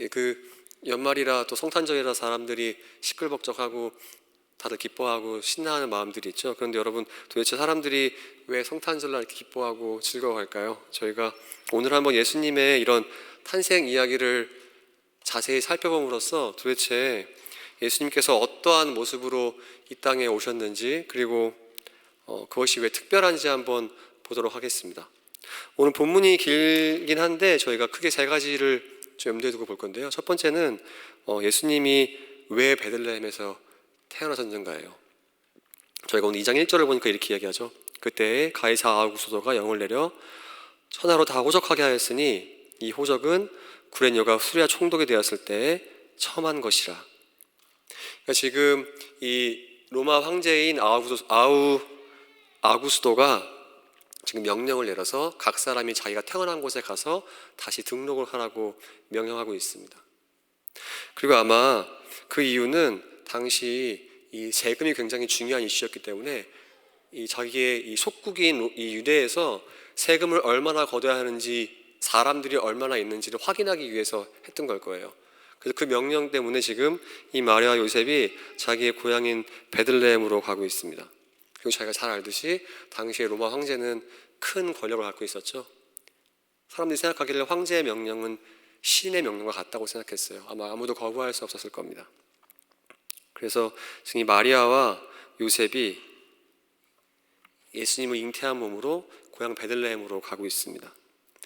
예, 그 연말이라 또 성탄절이라 사람들이 시끌벅적하고 다들 기뻐하고 신나하는 마음들이 있죠. 그런데 여러분 도대체 사람들이 왜 성탄절날 기뻐하고 즐거워할까요? 저희가 오늘 한번 예수님의 이런 탄생 이야기를 자세히 살펴봄으로써 도대체 예수님께서 어떠한 모습으로 이 땅에 오셨는지 그리고 어, 그것이 왜 특별한지 한번 보도록 하겠습니다. 오늘 본문이 길긴 한데 저희가 크게 세 가지를 좀 염두에 두고 볼 건데요. 첫 번째는 어, 예수님이 왜 베들레헴에서 태어나셨는가예요. 저희가 오늘 2장 1절을 보니까 이렇게 이야기하죠. 그때 가이사 아우구스도가 영을 내려 천하로 다 호적하게 하였으니 이 호적은 구레녀가 수리아 총독이 되었을 때 처음한 것이라. 그러니까 지금 이 로마 황제인 아우구스, 아우 아구스도가 지금 명령을 내려서 각 사람이 자기가 태어난 곳에 가서 다시 등록을 하라고 명령하고 있습니다. 그리고 아마 그 이유는 당시 이 세금이 굉장히 중요한 이슈였기 때문에 이 자기의 이 속국인 이 유대에서 세금을 얼마나 걷어야 하는지 사람들이 얼마나 있는지를 확인하기 위해서 했던 걸 거예요. 그래서 그 명령 때문에 지금 이 마리아 요셉이 자기의 고향인 베들레헴으로 가고 있습니다. 그리고 자기가 잘 알듯이 당시에 로마 황제는 큰 권력을 갖고 있었죠. 사람들이 생각하기를 황제의 명령은 신의 명령과 같다고 생각했어요. 아마 아무도 거부할 수 없었을 겁니다. 그래서 지금 이 마리아와 요셉이 예수님을 잉태한 몸으로 고향 베들레헴으로 가고 있습니다.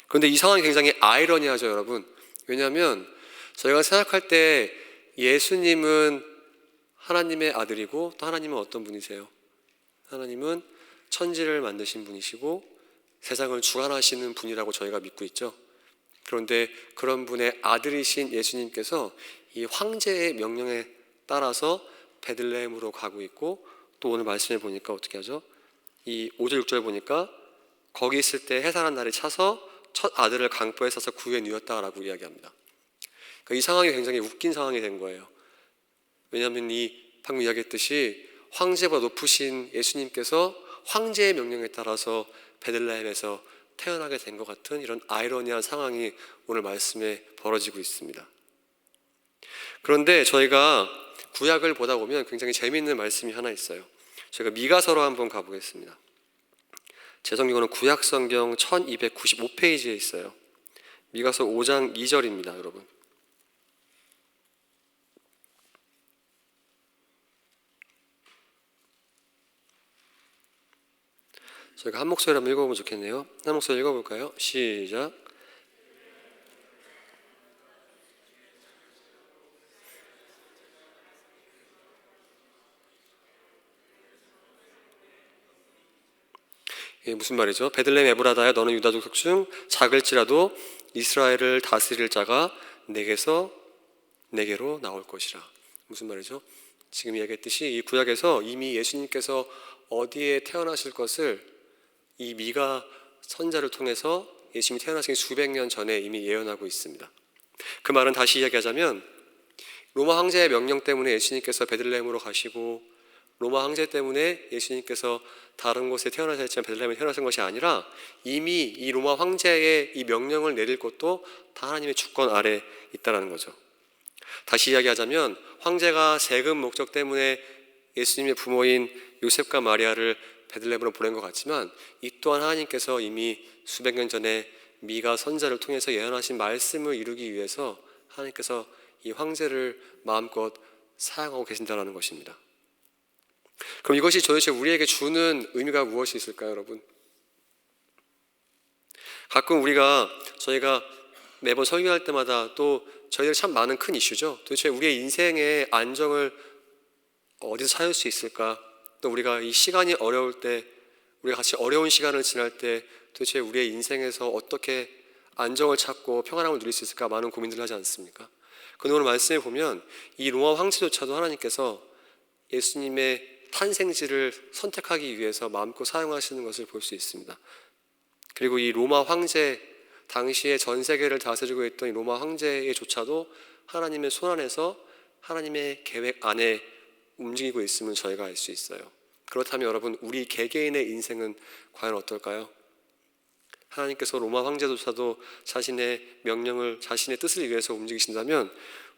그런데 이 상황이 굉장히 아이러니하죠, 여러분. 왜냐하면 저희가 생각할 때 예수님은 하나님의 아들이고 또 하나님은 어떤 분이세요? 하나님은 천지를 만드신 분이시고 세상을 주관하시는 분이라고 저희가 믿고 있죠. 그런데 그런 분의 아들이신 예수님께서 이 황제의 명령에 따라서 베들레헴으로 가고 있고 또 오늘 말씀해 보니까 어떻게 하죠? 이 5절 6절 보니까 거기 있을 때 해산한 날이 차서 첫 아들을 강포에 싸서 구에 누였다라고 이야기합니다. 그러니까 이 상황이 굉장히 웃긴 상황이 된 거예요. 왜냐하면 이 방금 이야기했듯이 황제보다 높으신 예수님께서 황제의 명령에 따라서 베들레헴에서 태어나게 된 것 같은 이런 아이러니한 상황이 오늘 말씀에 벌어지고 있습니다. 그런데 저희가 구약을 보다 보면 굉장히 재미있는 말씀이 하나 있어요. 제가 미가서로 한번 가보겠습니다. 제 성경은 구약 성경 1295페이지에 있어요. 미가서 5장 2절입니다, 여러분. 저희가 한 목소리로 한번 읽어보면 좋겠네요. 한 목소리 읽어볼까요? 시작. 예, 무슨 말이죠? 베들레헴 에브라다야 너는 유다 족속 중 작을지라도 이스라엘을 다스릴 자가 내게서 내게로 나올 것이라. 무슨 말이죠? 지금 이야기했듯이 이 구약에서 이미 예수님께서 어디에 태어나실 것을 이 미가 선자를 통해서 예수님이 태어나시기 수백 년 전에 이미 예언하고 있습니다. 그 말은 다시 이야기하자면 로마 황제의 명령 때문에 예수님께서 베들레헴으로 가시고 로마 황제 때문에 예수님께서 다른 곳에 태어나셨 지만 베들레헴에 태어나신 것이 아니라 이미 이 로마 황제의 이 명령을 내릴 것도 다 하나님의 주권 아래 있다라는 거죠. 다시 이야기하자면 황제가 세금 목적 때문에 예수님의 부모인 요셉과 마리아를 베들레헴으로 보낸 것 같지만 이 또한 하나님께서 이미 수백 년 전에 미가 선자를 통해서 예언하신 말씀을 이루기 위해서 하나님께서 이 황제를 마음껏 사용하고 계신다는 것입니다. 그럼 이것이 도대체 우리에게 주는 의미가 무엇이 있을까요, 여러분? 가끔 우리가 저희가 매번 설교할 때마다 또 저희들 참 많은 큰 이슈죠. 도대체 우리의 인생의 안정을 어디서 찾을 수 있을까? 또 우리가 이 시간이 어려울 때, 우리가 같이 어려운 시간을 지날 때 도대체 우리의 인생에서 어떻게 안정을 찾고 평안함을 누릴 수 있을까 많은 고민들을 하지 않습니까? 그런데 오늘 말씀에 보면 이 로마 황제조차도 하나님께서 예수님의 탄생지를 선택하기 위해서 마음껏 사용하시는 것을 볼 수 있습니다. 그리고 이 로마 황제 당시에 전 세계를 다스리고 있던 이 로마 황제의조차도 하나님의 손 안에서 하나님의 계획 안에 움직이고 있음을 저희가 알 수 있어요. 그렇다면 여러분 우리 개개인의 인생은 과연 어떨까요? 하나님께서 로마 황제조차도 자신의 명령을 자신의 뜻을 위해서 움직이신다면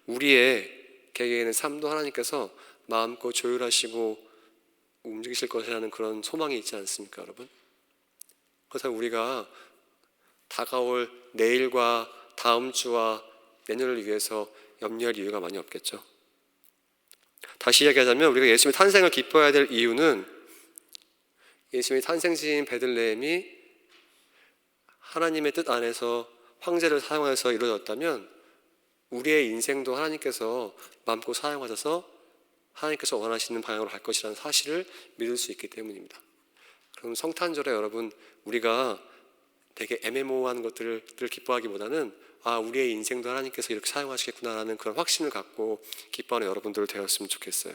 우리의 개개인의 삶도 하나님께서 마음껏 조율하시고 움직이실 것이라는 그런 소망이 있지 않습니까, 여러분? 그렇다면 우리가 다가올 내일과 다음 주와 내년을 위해서 염려할 이유가 많이 없겠죠. 다시 이야기하자면 우리가 예수님의 탄생을 기뻐해야 될 이유는 예수님의 탄생지인 베들레헴이 하나님의 뜻 안에서 황제를 사용해서 이루어졌다면 우리의 인생도 하나님께서 마음껏 사용하셔서 하나님께서 원하시는 방향으로 갈 것이라는 사실을 믿을 수 있기 때문입니다. 그럼 성탄절에 여러분 우리가 되게 애매모호한 것들을 기뻐하기보다는 아 우리의 인생도 하나님께서 이렇게 사용하시겠구나라는 그런 확신을 갖고 기뻐하는 여러분들 되었으면 좋겠어요.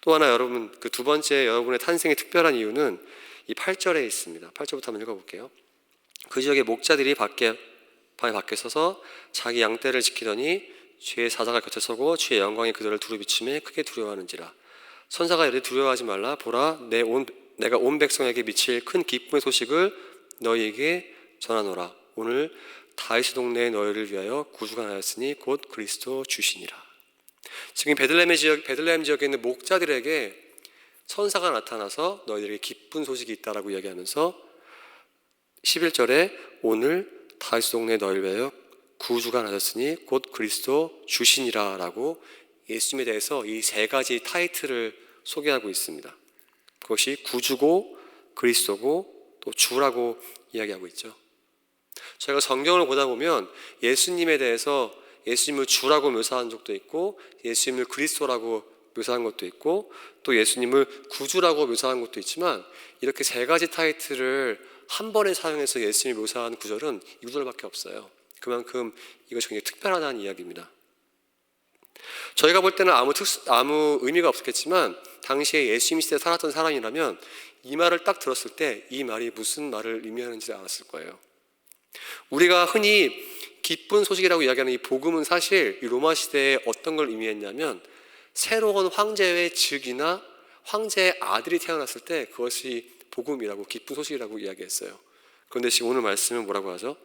또 하나 여러분 그 두 번째 여러분의 탄생의 특별한 이유는 이 8절에 있습니다. 8절부터 한번 읽어볼게요. 그 지역의 목자들이 밖에 방에 밖에 서서 자기 양떼를 지키더니 주의 사자가 곁에 서고 주의 영광이 그들을 두루비침에 크게 두려워하는지라 선사가 이르되 두려워하지 말라 보라 내 온 내가 온 백성에게 미칠 큰 기쁨의 소식을 너희에게 전하노라 오늘 다윗 동네의 너희를 위하여 구주가 나였으니 곧 그리스도 주시니라 지금 베들레헴 지역 베들레헴 지역에 있는 목자들에게 천사가 나타나서 너희들에게 기쁜 소식이 있다라고 이야기하면서 11절에 오늘 다윗 동네 너희를 위하여 구주가 나셨으니 곧 그리스도 주신이라라고 예수님에 대해서 이 세 가지 타이틀을 소개하고 있습니다. 그것이 구주고 그리스도고 또 주라고 이야기하고 있죠. 저희가 성경을 보다 보면 예수님에 대해서 예수님을 주라고 묘사한 적도 있고 예수님을 그리스도라고 묘사한 것도 있고 또 예수님을 구주라고 묘사한 것도 있지만 이렇게 세 가지 타이틀을 한 번에 사용해서 예수님을 묘사한 구절은 이 구절밖에 없어요. 그만큼 이것이 굉장히 특별하다는 이야기입니다. 저희가 볼 때는 아무 특수, 아무 의미가 없었겠지만 당시에 예수님 시대에 살았던 사람이라면 이 말을 딱 들었을 때 이 말이 무슨 말을 의미하는지 알았을 거예요. 우리가 흔히 기쁜 소식이라고 이야기하는 이 복음은 사실 이 로마 시대에 어떤 걸 의미했냐면 새로운 황제의 즉이나 황제의 아들이 태어났을 때 그것이 복음이라고 기쁜 소식이라고 이야기했어요. 그런데 지금 오늘 말씀은 뭐라고 하죠?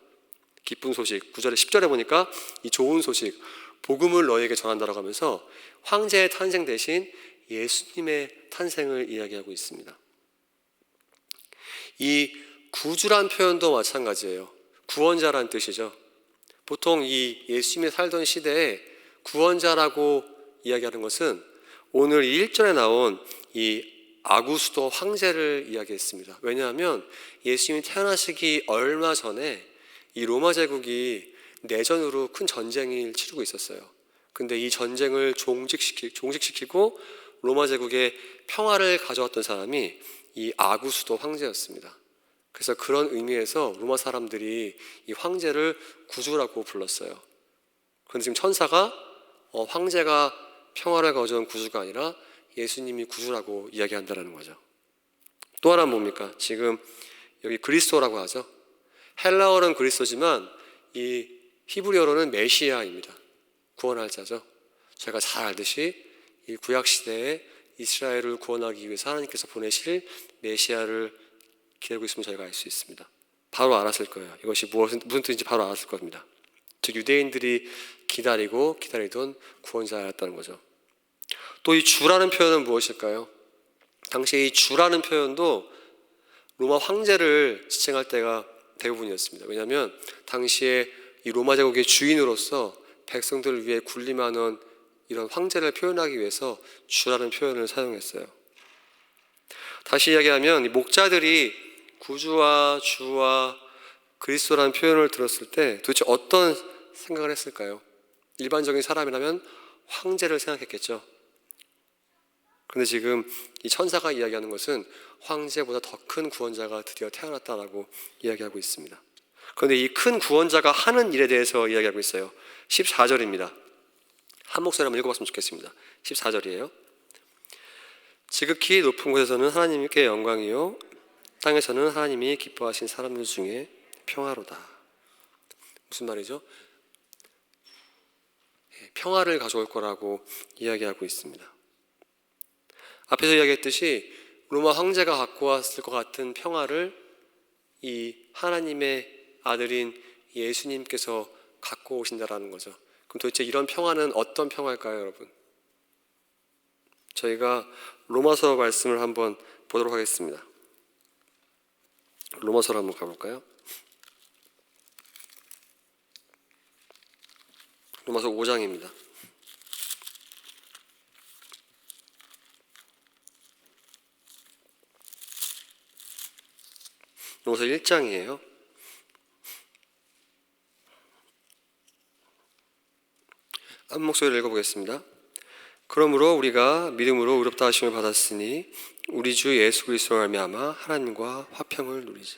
기쁜 소식. 9절에 10절에 보니까 이 좋은 소식, 복음을 너에게 전한다라고 하면서 황제의 탄생 대신 예수님의 탄생을 이야기하고 있습니다. 이 구주란 표현도 마찬가지예요. 구원자란 뜻이죠. 보통 이 예수님이 살던 시대에 구원자라고 이야기하는 것은 오늘 1절에 나온 이 아구스도 황제를 이야기했습니다. 왜냐하면 예수님이 태어나시기 얼마 전에 이 로마 제국이 내전으로 큰 전쟁을 치르고 있었어요. 근데 이 전쟁을 종식시키, 종식시키고 로마 제국에 평화를 가져왔던 사람이 이 아구수도 황제였습니다. 그래서 그런 의미에서 로마 사람들이 이 황제를 구주라고 불렀어요. 그런데 지금 천사가 어, 황제가 평화를 가져온 구주가 아니라 예수님이 구주라고 이야기한다는 거죠. 또 하나 뭡니까? 지금 여기 그리스도라고 하죠. 헬라어는 그리스도지만 이 히브리어로는 메시아입니다. 구원할 자죠. 제가 잘 알듯이 이 구약 시대에 이스라엘을 구원하기 위해서 하나님께서 보내실 메시아를 기다리고 있으면 저희가 알 수 있습니다. 바로 알았을 거예요. 이것이 무엇은 무슨 뜻인지 바로 알았을 겁니다. 즉 유대인들이 기다리고 기다리던 구원자였다는 거죠. 또 이 주라는 표현은 무엇일까요? 당시 이 주라는 표현도 로마 황제를 지칭할 때가 대부분이었습니다. 왜냐하면 당시에 이 로마 제국의 주인으로서 백성들을 위해 군림하는 이런 황제를 표현하기 위해서 주라는 표현을 사용했어요. 다시 이야기하면 목자들이 구주와 주와 그리스도라는 표현을 들었을 때 도대체 어떤 생각을 했을까요? 일반적인 사람이라면 황제를 생각했겠죠. 그런데 지금 이 천사가 이야기하는 것은 황제보다 더 큰 구원자가 드디어 태어났다라고 이야기하고 있습니다. 그런데 이 큰 구원자가 하는 일에 대해서 이야기하고 있어요. 14절입니다. 한 목소리 한번 읽어봤으면 좋겠습니다. 14절이에요. 지극히 높은 곳에서는 하나님께 영광이요 땅에서는 하나님이 기뻐하신 사람들 중에 평화로다. 무슨 말이죠? 예, 평화를 가져올 거라고 이야기하고 있습니다. 앞에서 이야기했듯이 로마 황제가 갖고 왔을 것 같은 평화를 이 하나님의 아들인 예수님께서 갖고 오신다라는 거죠. 그럼 도대체 이런 평화는 어떤 평화일까요, 여러분? 저희가 로마서 말씀을 한번 보도록 하겠습니다. 로마서로 한번 가볼까요? 로마서 5장입니다. 로마서 1장이에요. 한 목소리를 읽어보겠습니다. 그러므로 우리가 믿음으로 의롭다 하심을 받았으니 우리 주 예수 그리스도로 말미암아 하나님과 화평을 누리자.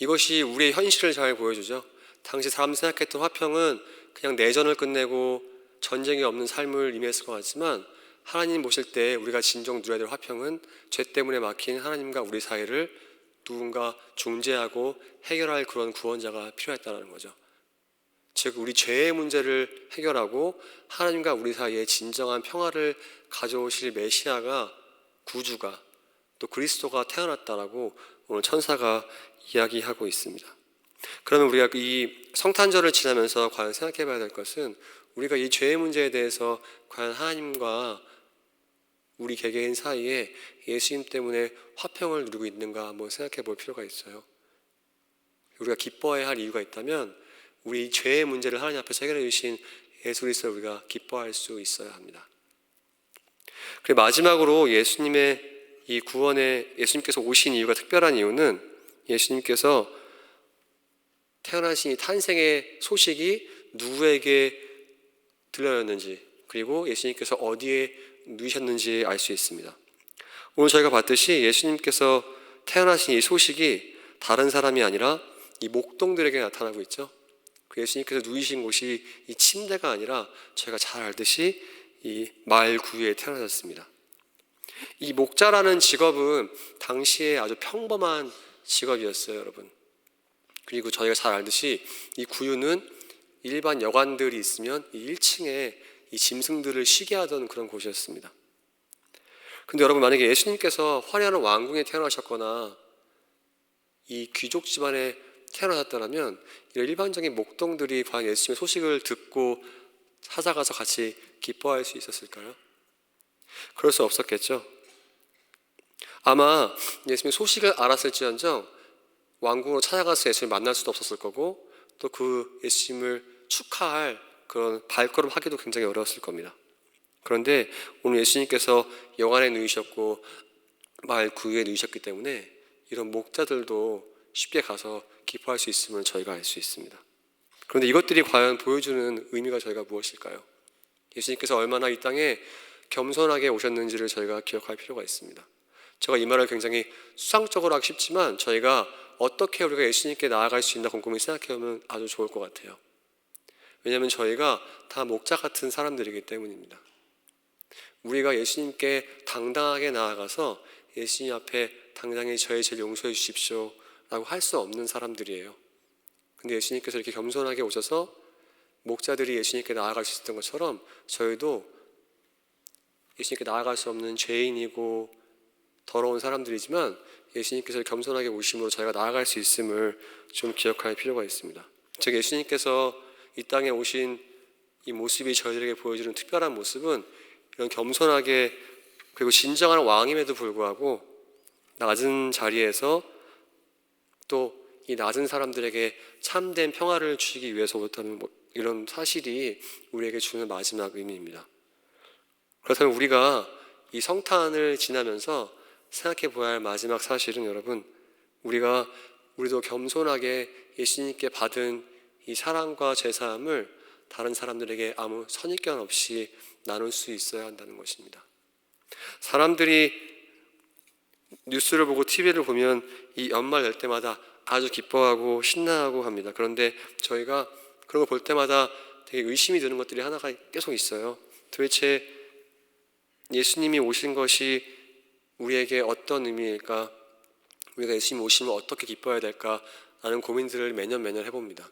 이것이 우리의 현실을 잘 보여주죠. 당시 사람 생각했던 화평은 그냥 내전을 끝내고 전쟁이 없는 삶을 의미했을 것 같지만 하나님 보실 때 우리가 진정 누려야 될 화평은 죄 때문에 막힌 하나님과 우리 사이를 누군가 중재하고 해결할 그런 구원자가 필요했다는 거죠. 즉 우리 죄의 문제를 해결하고 하나님과 우리 사이에 진정한 평화를 가져오실 메시아가 구주가 또 그리스도가 태어났다라고 오늘 천사가 이야기하고 있습니다. 그러면 우리가 이 성탄절을 지나면서 과연 생각해 봐야 될 것은 우리가 이 죄의 문제에 대해서 과연 하나님과 우리 개개인 사이에 예수님 때문에 화평을 누리고 있는가 한번 생각해 볼 필요가 있어요. 우리가 기뻐해야 할 이유가 있다면 우리 죄의 문제를 하나님 앞에서 해결해 주신 예수 그리스도를 우리가 기뻐할 수 있어야 합니다. 그리고 마지막으로 예수님의 이 구원에 예수님께서 오신 이유가 특별한 이유는 예수님께서 태어나신 이 탄생의 소식이 누구에게 들려졌는지 그리고 예수님께서 어디에 누이셨는지 알 수 있습니다. 오늘 저희가 봤듯이 예수님께서 태어나신 이 소식이 다른 사람이 아니라 이 목동들에게 나타나고 있죠. 그 예수님께서 누이신 곳이 이 침대가 아니라 저희가 잘 알듯이 이 마을 구유에 태어나셨습니다. 이 목자라는 직업은 당시에 아주 평범한 직업이었어요, 여러분. 그리고 저희가 잘 알듯이 이 구유는 일반 여관들이 있으면 이 1층에 이 짐승들을 쉬게 하던 그런 곳이었습니다. 근데 여러분 만약에 예수님께서 화려한 왕궁에 태어나셨거나 이 귀족 집안에 태어나셨다면 이런 일반적인 목동들이 과연 예수님의 소식을 듣고 찾아가서 같이 기뻐할 수 있었을까요? 그럴 수 없었겠죠. 아마 예수님의 소식을 알았을지언정 왕궁으로 찾아가서 예수님을 만날 수도 없었을 거고 또 그 예수님을 축하할 그런 발걸음 하기도 굉장히 어려웠을 겁니다. 그런데 오늘 예수님께서 영안에 누이셨고 마을 구유에 누이셨기 때문에 이런 목자들도 쉽게 가서 기뻐할 수 있음을 저희가 알 수 있습니다. 그런데 이것들이 과연 보여주는 의미가 저희가 무엇일까요? 예수님께서 얼마나 이 땅에 겸손하게 오셨는지를 저희가 기억할 필요가 있습니다. 제가 이 말을 굉장히 수상적으로 하기 쉽지만 저희가 어떻게 우리가 예수님께 나아갈 수 있나 곰곰이 생각해 보면 아주 좋을 것 같아요. 왜냐하면 저희가 다 목자 같은 사람들이기 때문입니다. 우리가 예수님께 당당하게 나아가서 예수님 앞에 당당히 저의 죄를 용서해 주십시오 라고 할 수 없는 사람들이에요. 근데 예수님께서 이렇게 겸손하게 오셔서 목자들이 예수님께 나아갈 수 있었던 것처럼 저희도 예수님께 나아갈 수 없는 죄인이고 더러운 사람들이지만 예수님께서 겸손하게 오심으로 저희가 나아갈 수 있음을 좀 기억할 필요가 있습니다. 즉 예수님께서 이 땅에 오신 이 모습이 저희들에게 보여주는 특별한 모습은 이런 겸손하게 그리고 진정한 왕임에도 불구하고 낮은 자리에서 또 이 낮은 사람들에게 참된 평화를 주시기 위해서부터는 뭐 이런 사실이 우리에게 주는 마지막 의미입니다. 그렇다면 우리가 이 성탄을 지나면서 생각해 보아야 할 마지막 사실은 여러분 우리가 우리도 겸손하게 예수님께 받은 이 사랑과 제사함을 다른 사람들에게 아무 선입견 없이 나눌 수 있어야 한다는 것입니다. 사람들이 뉴스를 보고 TV를 보면 이 연말 열 때마다 아주 기뻐하고 신나하고 합니다. 그런데 저희가 그런 거볼 때마다 되게 의심이 드는 것들이 하나가 계속 있어요. 도대체 예수님이 오신 것이 우리에게 어떤 의미일까? 우리가 예수님 오시면 어떻게 기뻐해야 될까? 라는 고민들을 매년 매년 해봅니다.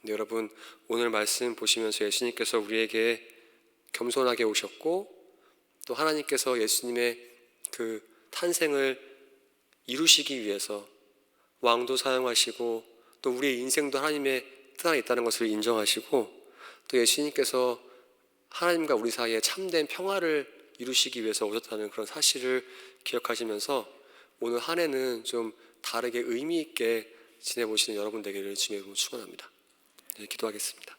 근데 여러분 오늘 말씀 보시면서 예수님께서 우리에게 겸손하게 오셨고 또 하나님께서 예수님의 그 탄생을 이루시기 위해서 왕도 사용하시고 또 우리의 인생도 하나님의 뜻 안에 있다는 것을 인정하시고 또 예수님께서 하나님과 우리 사이에 참된 평화를 이루시기 위해서 오셨다는 그런 사실을 기억하시면서 오늘 한 해는 좀 다르게 의미 있게 지내보시는 여러분 되기를 주님의 이름으로 축원합니다. 네, 기도하겠습니다.